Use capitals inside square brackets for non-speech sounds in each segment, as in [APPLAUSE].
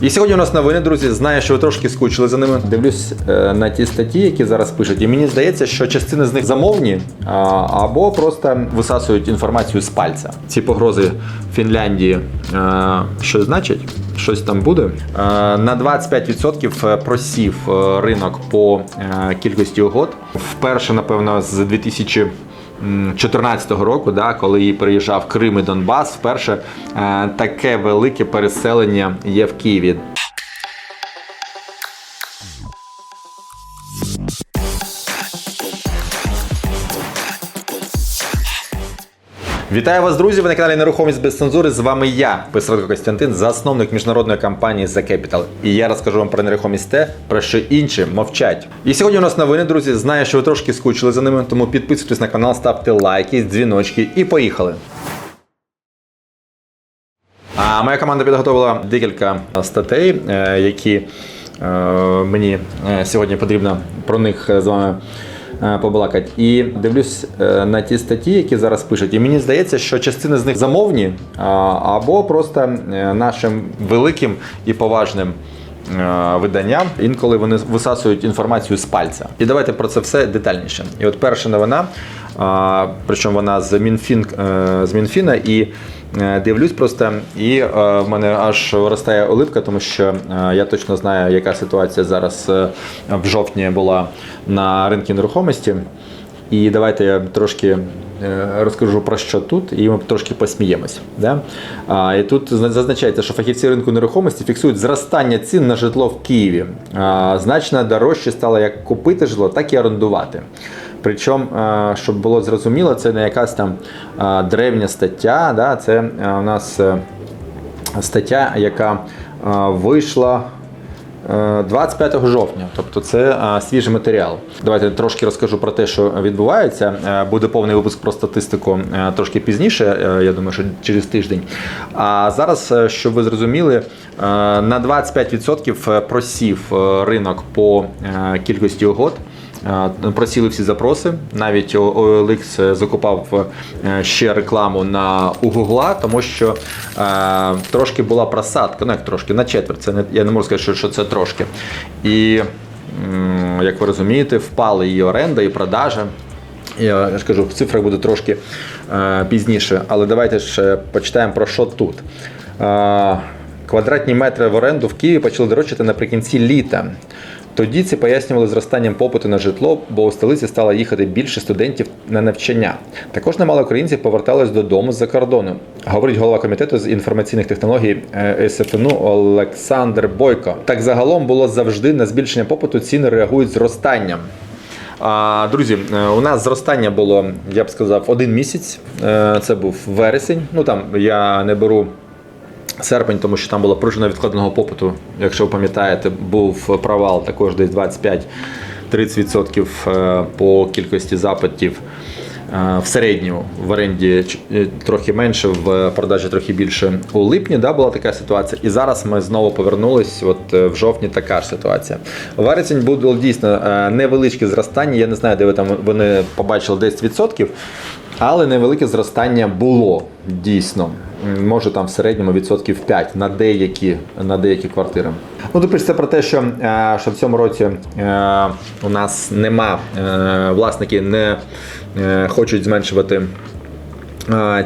І сьогодні у нас новини, друзі. Знаю, що ви трошки скучили за ними. Дивлюсь е, на ті статті, які зараз пишуть, і мені здається, що частина з них замовні а, або просто висасують інформацію з пальця. Ці погрози Фінляндії е, що значить? Щось там буде. Е, на 25% просів е, ринок по е, кількості угод. Вперше, напевно, з 2000 2014 року, да, коли її приїжджав Крим і Донбас, вперше е, таке велике переселення є в Києві. Вітаю вас, друзі! Ви на каналі Нерухомість без цензури. З вами я, Писаренко Костянтин, засновник міжнародної компанії The Capital. І я розкажу вам про нерухомість те, про що інші мовчать. І сьогодні у нас новини, друзі. Знаю, що ви трошки скучили за ними, тому підписуйтесь на канал, ставте лайки, дзвіночки і поїхали. А моя команда підготувала декілька статей, е, які е, мені е, сьогодні потрібно про них з вами побалакати. І дивлюсь е, на ті статті, які зараз пишуть. І мені здається, що частина з них замовні або просто е, нашим великим і поважним. е, Виданням інколи вони висасують інформацію з пальця. І давайте про це все детальніше. І от перша новина, причому вона з Мінфін е, з Мінфіна, і е, дивлюсь просто, і е, в мене аж виростає улипка, тому що я точно знаю, яка ситуація зараз в жовтні була на ринку нерухомості. І давайте я трошки розкажу про що тут, і ми трошки посміємось. Да? А, і тут зазначається, що фахівці ринку нерухомості фіксують зростання цін на житло в Києві. А, значно дорожче стало як купити житло, так і орендувати. Причому, е, щоб було зрозуміло, це не якась там е, древня стаття, да? це е, у нас е, стаття, яка е, вийшла. Е, 25 жовтня, тобто це е, свіжий матеріал. Давайте трошки розкажу про те, що відбувається. Е, Буде повний випуск про статистику е, трошки пізніше. е, Я думаю, що через тиждень. А зараз, е, щоб ви зрозуміли, е, на 25% просів е, ринок по е, кількості угод. Просіли всі запроси. Навіть OLX закупав е, ще рекламу на у Гугла, тому що е, трошки була просадка, ну як трошки, на четверть. Це не, я не можу сказати, що, це трошки. І, як ви розумієте, впали і оренда, і продажа. Я ж кажу, в цифрах буде трошки е, пізніше, але давайте ж почитаємо про що тут. Е, квадратні метри в оренду в Києві почали дорожчати наприкінці літа. Тоді це пояснювали зростанням попиту на житло, бо у столиці стало їхати більше студентів на навчання. Також немало українців повертались додому з-за кордону. Говорить голова комітету з інформаційних технологій е, СФНУ Олександр Бойко. Так загалом було завжди на збільшення попиту ціни реагують зростанням. А, Друзі, е, у нас зростання було, я б сказав, один місяць. Е, Це був вересень. Ну там я не беру серпень, тому що там була пружина відкладеного попиту. Якщо ви пам'ятаєте, був провал також десь 25-30% е, по кількості запитів. Е, В середньому в оренді е, трохи менше, в продажі трохи більше. У липні да, була така ситуація, і зараз ми знову повернулись. От в жовтні така ж ситуація. Вересень було дійсно невеличке зростання. Я не знаю, де ви там вони побачили 10%, але невелике зростання було дійсно. Може там в середньому відсотків 5 на деякі, на деякі квартири. Ну, тут пишеться про те, що, е, що в цьому році е, у нас нема, е, власники не хочуть зменшувати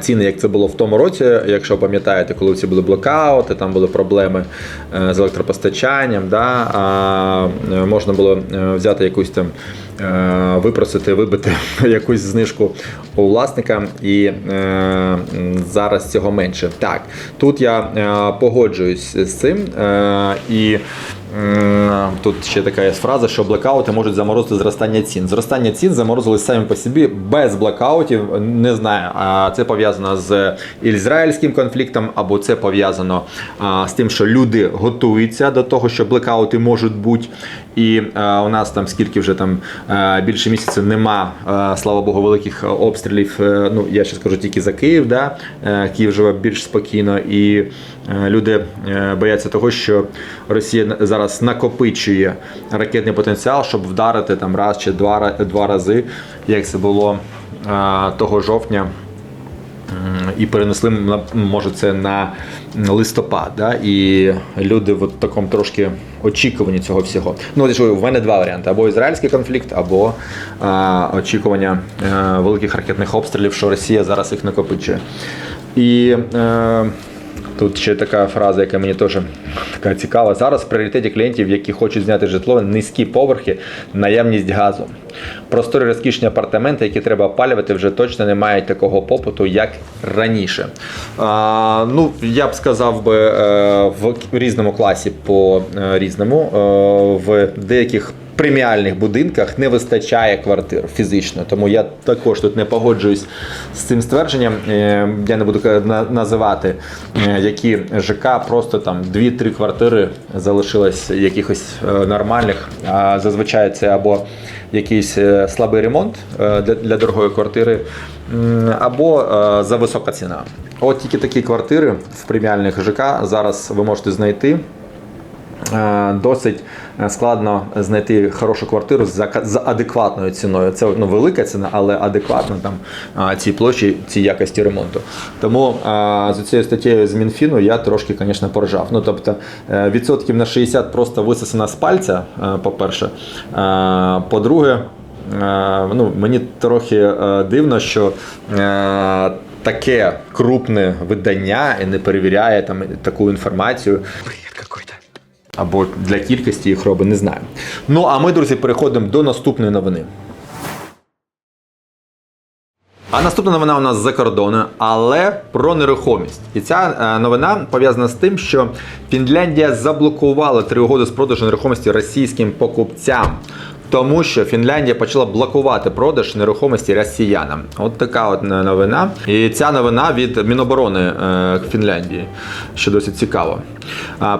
ціни, як це було в тому році. Якщо пам'ятаєте, коли ці були блокаути, там були проблеми з електропостачанням, да, а можна було взяти якусь там. Е, Випросити, вибити [LAUGHS] якусь знижку у власника, і е, зараз цього менше. Так, тут я е, погоджуюсь з цим, і тут ще така є фраза, що блекаути можуть заморозити зростання цін. Зростання цін заморозились самі по собі без блекаутів. Не знаю, а це пов'язано з ізраїльським конфліктом, або це пов'язано з тим, що люди готуються до того, що блекаути можуть бути. І а, у нас там скільки вже там а, більше місяця нема, а, слава Богу, великих обстрілів. Е, Ну я ще скажу тільки за Київ. Да? Е, Київ живе більш спокійно, і е, люди е, бояться того, що Росія зараз накопичує ракетний потенціал, щоб вдарити там раз чи два, два рази, як це було е, того жовтня І перенесли може це на листопад. Да? І люди в такому трошки очікуванні цього всього. Ну, от в мене два варіанти: або ізраїльський конфлікт, або а, очікування е, великих ракетних обстрілів, що Росія зараз їх накопичує. І е, Тут ще така фраза, яка мені теж така цікава. Зараз в пріоритеті клієнтів, які хочуть зняти житло, низькі поверхи, наявність газу. Просторі розкішні апартаменти, які треба опалювати, вже точно не мають такого попиту, як раніше. А, ну, я б сказав би е, в різному класі по е, різному. Е, в деяких преміальних будинках не вистачає квартир фізично. Тому я також тут не погоджуюсь з цим ствердженням. Я не буду називати, які ЖК просто там 2-3 квартири залишилось якихось нормальних. Зазвичай це або якийсь е, слабий ремонт е, для, дорогої квартири, або е, за висока ціна. От тільки такі квартири в преміальних ЖК зараз ви можете знайти. Е, Досить е, складно знайти хорошу квартиру за, адекватною ціною. Це ну, велика ціна, але адекватна там цій площі, цій якості ремонту. Тому з цією статтєю з Мінфіну я трошки, звісно, поржав. Ну тобто е, відсотків на 60 просто висосана з пальця, по-перше. По-друге, ну, мені трохи дивно, що. Таке крупне видання і не перевіряє там таку інформацію. Або для кількості їх робить, не знаю. Ну а ми, друзі, переходимо до наступної новини. А наступна новина у нас за кордону, але про нерухомість. І ця е, новина пов'язана з тим, що Фінляндія заблокувала три угоди з продажу нерухомості російським покупцям. Тому що Фінляндія почала блокувати продаж нерухомості росіянам. От така от новина. І ця новина від Міноборони е, Фінляндії, що досить цікаво.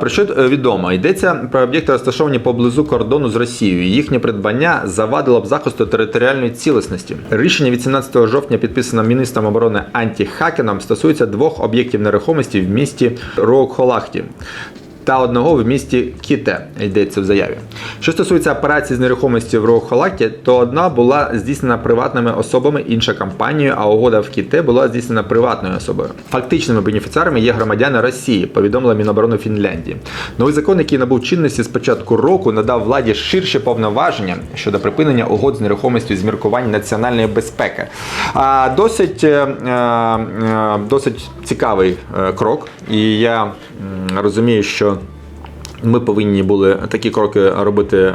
Про що е, відомо? Йдеться про об'єкти, розташовані поблизу кордону з Росією. Їхнє придбання завадило б захисту територіальної цілісності. Рішення від 17 жовтня, підписане міністром оборони Анті Хакеном, стосується двох об'єктів нерухомості в місті Роукхолахті та одного в місті Кіте, йдеться в заяві. Що стосується операцій з нерухомості в Роухолакті, то одна була здійснена приватними особами, інша компанією, а угода в Кіте була здійснена приватною особою. Фактичними бенефіціарами є громадяни Росії, повідомила Міноборони Фінляндії. Новий закон, який набув чинності з початку року, надав владі ширші повноваження щодо припинення угод з нерухомістю з міркувань національної безпеки. А досить, е, е, досить цікавий е, крок, і я розумію, що. Ми повинні були такі кроки робити е,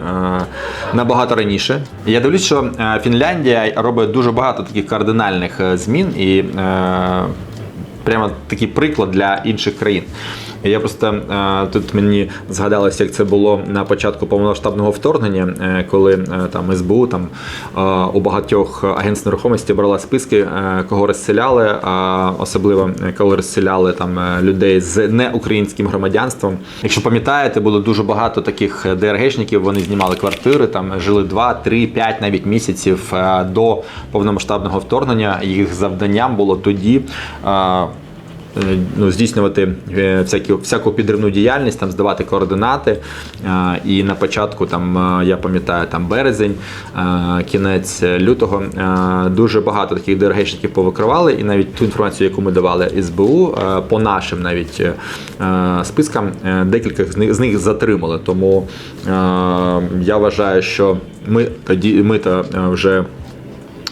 набагато раніше. Я дивлюсь, що е, Фінляндія робить дуже багато таких кардинальних е, змін і прямо такий приклад для інших країн. Я просто е, тут мені згадалося, як це було на початку повномасштабного вторгнення, е, коли е, там СБУ там у багатьох агентств нерухомості брала списки, кого розселяли, особливо коли розселяли там людей з неукраїнським громадянством. Якщо пам'ятаєте, було дуже багато таких ДРГшників. Вони знімали квартири, там жили 2, 3, 5 навіть місяців до повномасштабного вторгнення. Їх завданням було тоді. Е, ну, здійснювати е, всякі, всяку підривну діяльність, там, здавати координати. Е, І на початку, там, я пам'ятаю, там березень, кінець лютого, дуже багато таких ДРГшників повикривали, і навіть ту інформацію, яку ми давали СБУ, по нашим навіть спискам, декілька з них, з них затримали. Тому я вважаю, що ми тоді ми е, вже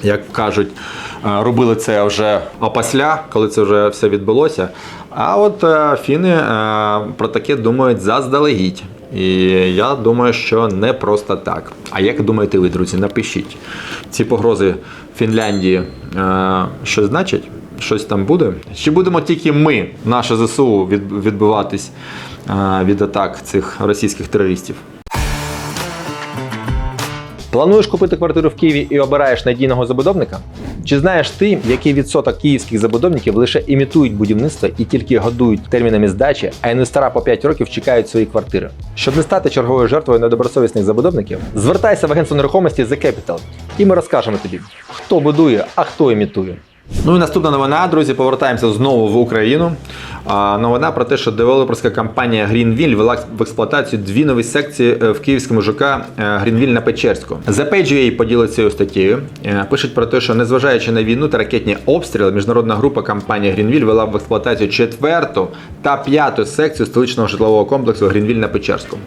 як кажуть, е, робили це вже опосля, коли це вже все відбулося. А от е, фіни е, про таке думають заздалегідь. І я думаю, що не просто так. А як думаєте ви, друзі? Напишіть ці погрози Фінляндії, е, що значить? Щось там буде? Чи будемо тільки ми, наше ЗСУ, відбиватись від атак цих російських терористів? Плануєш купити квартиру в Києві і обираєш надійного забудовника? Чи знаєш ти, який відсоток київських забудовників лише імітують будівництво і тільки годують термінами здачі, а інвестора по 5 років чекають свої квартири? Щоб не стати черговою жертвою недобросовісних забудовників, звертайся в агентство нерухомості The Capital, і ми розкажемо тобі, хто будує, а хто імітує. Ну і наступна новина, друзі, повертаємося знову в Україну. а, новина про те, що девелоперська компанія Greenville вела в експлуатацію дві нові секції е, в київському ЖК е, Greenville на Печерську. The Page.ua поділиться цією статтєю. Е, Пишуть про те, що незважаючи на війну та ракетні обстріли, міжнародна група компанії Greenville вела в експлуатацію четверту та п'яту секцію столичного житлового комплексу Greenville на Печерську.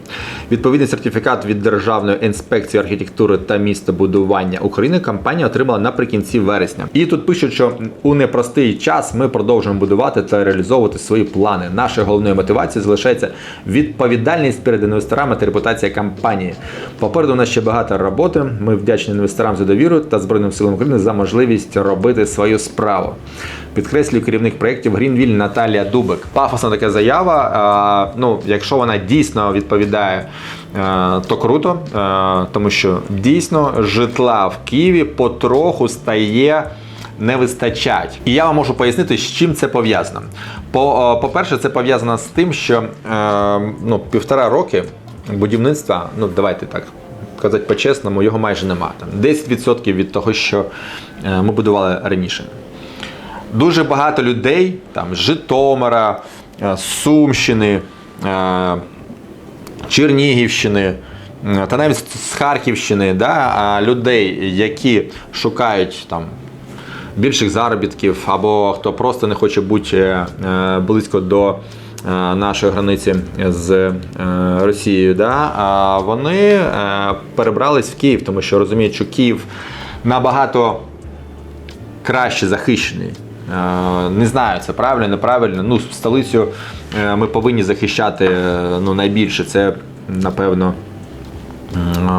Відповідний сертифікат від Державної інспекції архітектури та містобудування України компанія отримала наприкінці вересня. І тут пишуть, що у непростий час ми продовжуємо будувати та реалізовувати свої плани. Нашою головною мотивацією залишається відповідальність перед інвесторами та репутація компанії. Попереду у нас ще багато роботи. Ми вдячні інвесторам за довіру та Збройним силам України за можливість робити свою справу. Підкреслюю керівник проєктів Greenville Наталія Дубик. Пафосна така заява. А, ну, якщо вона дійсно відповідає, е, то круто, е, тому що дійсно житла в Києві потроху стає. Не вистачать. І я вам можу пояснити, з чим це пов'язано. По, е, По-перше, це пов'язано з тим, що е, ну, півтора роки будівництва, ну давайте так казати по-чесному, його майже нема. Там 10% від того, що е, ми будували раніше. Дуже багато людей там з Житомира, е, Сумщини, Чернігівщини та навіть з Харківщини, да, людей, які шукають там більших заробітків, або хто просто не хоче бути е, близько до е, нашої границі з е, Росією, да, вони е, перебрались в Київ, тому що розуміють, що Київ набагато краще захищений. Е, Не знаю, це правильно, неправильно. Ну, столицю е, ми повинні захищати е, ну, найбільше. Це, напевно,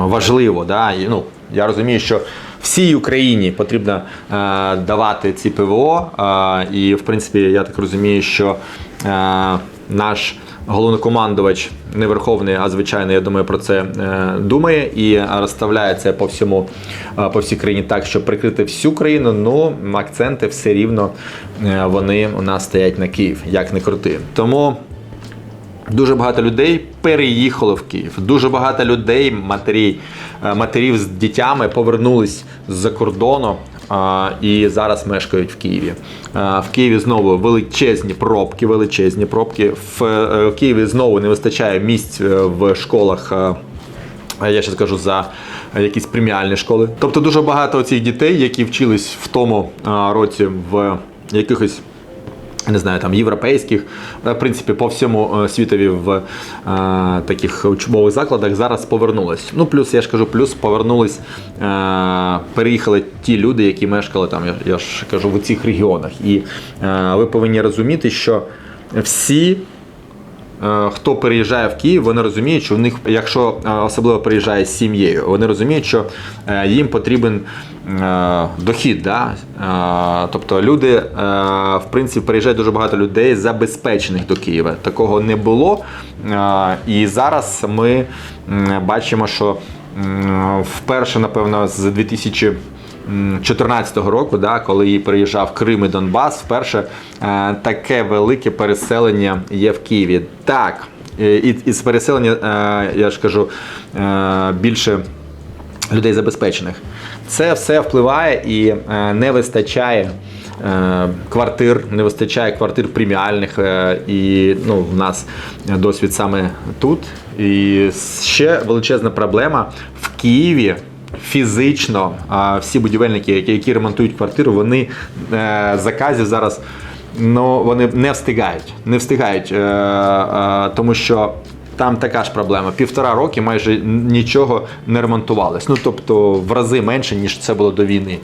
важливо. Да? І, ну, я розумію, що всій Україні потрібно е, давати ці ПВО. Е, і, в принципі, я так розумію, що е, наш головнокомандувач, не верховний, а звичайно, я думаю, про це думає і розставляє це по всьому по всій країні так, щоб прикрити всю країну. Ну акценти все рівно вони у нас стоять на Київ, як не крути. Тому. Дуже багато людей переїхало в Київ. Дуже багато людей, матері, е, матерів з дітями повернулись з-за кордону а, і зараз мешкають в Києві. А, В Києві знову величезні пробки, величезні пробки. В, е, в Києві знову не вистачає місць е, в школах. Я ще скажу за якісь преміальні школи. Тобто дуже багато цих дітей, які вчились в тому році в якихось не знаю, там європейських, е, в принципі, по всьому е, світові в е, таких учбових закладах зараз повернулись. Ну, плюс, я ж кажу, плюс повернулись, е, переїхали ті люди, які мешкали там, я, я ж кажу, в цих регіонах. І е, ви повинні розуміти, що всі. Е, Хто переїжджає в Київ, вони розуміють, що в них, якщо е, особливо переїжджає з сім'єю, вони розуміють, що е, їм потрібен дохід. Да? Тобто люди, в принципі, переїжджає дуже багато людей забезпечених до Києва. Такого не було. І зараз ми бачимо, що вперше, напевно, з 2000 2014 року, да, коли її переїжджав Крим і Донбас, вперше е, таке велике переселення є в Києві. Так, е, і, і з переселення, е, я ж кажу, більше людей забезпечених. Це все впливає і не вистачає. Квартир не вистачає квартир преміальних, і ну, в нас досвід саме тут. І ще величезна проблема в Києві фізично всі будівельники, які, які ремонтують квартиру, вони е, заказів зараз ну, вони не встигають. Не встигають, е, е, тому що там така ж проблема. Півтора роки майже нічого не ремонтувалось. Ну тобто в рази менше, ніж це було до війни.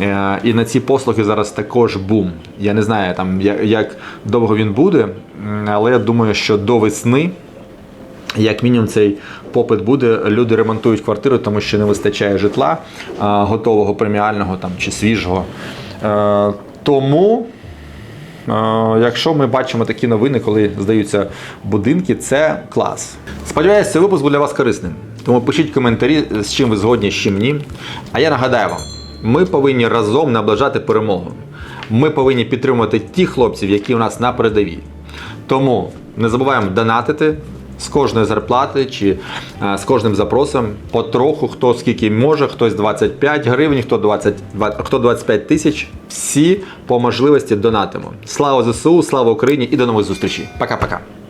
Е, і на ці послуги зараз також бум. Я не знаю, там як, як довго він буде, але я думаю, що до весни. Як мінімум, цей попит буде. Люди ремонтують квартири, тому що не вистачає житла готового преміального там чи свіжого. Е, тому, е, якщо ми бачимо такі новини, коли здаються будинки, це клас. Сподіваюся, цей випуск буде для вас корисним. Тому пишіть коментарі, з чим ви згодні, з чим ні. А я нагадаю вам, ми повинні разом наближати перемогу. Ми повинні підтримувати тих хлопців, які у нас на передовій. Тому не забуваємо донатити, з кожної зарплати чи е, з кожним запросом потроху, хто скільки може, хтось 25 гривень, хто 20, два- хто 25 тисяч. Всі по можливості донатимо. Слава ЗСУ, слава Україні і до нових зустрічей. Пока-пока.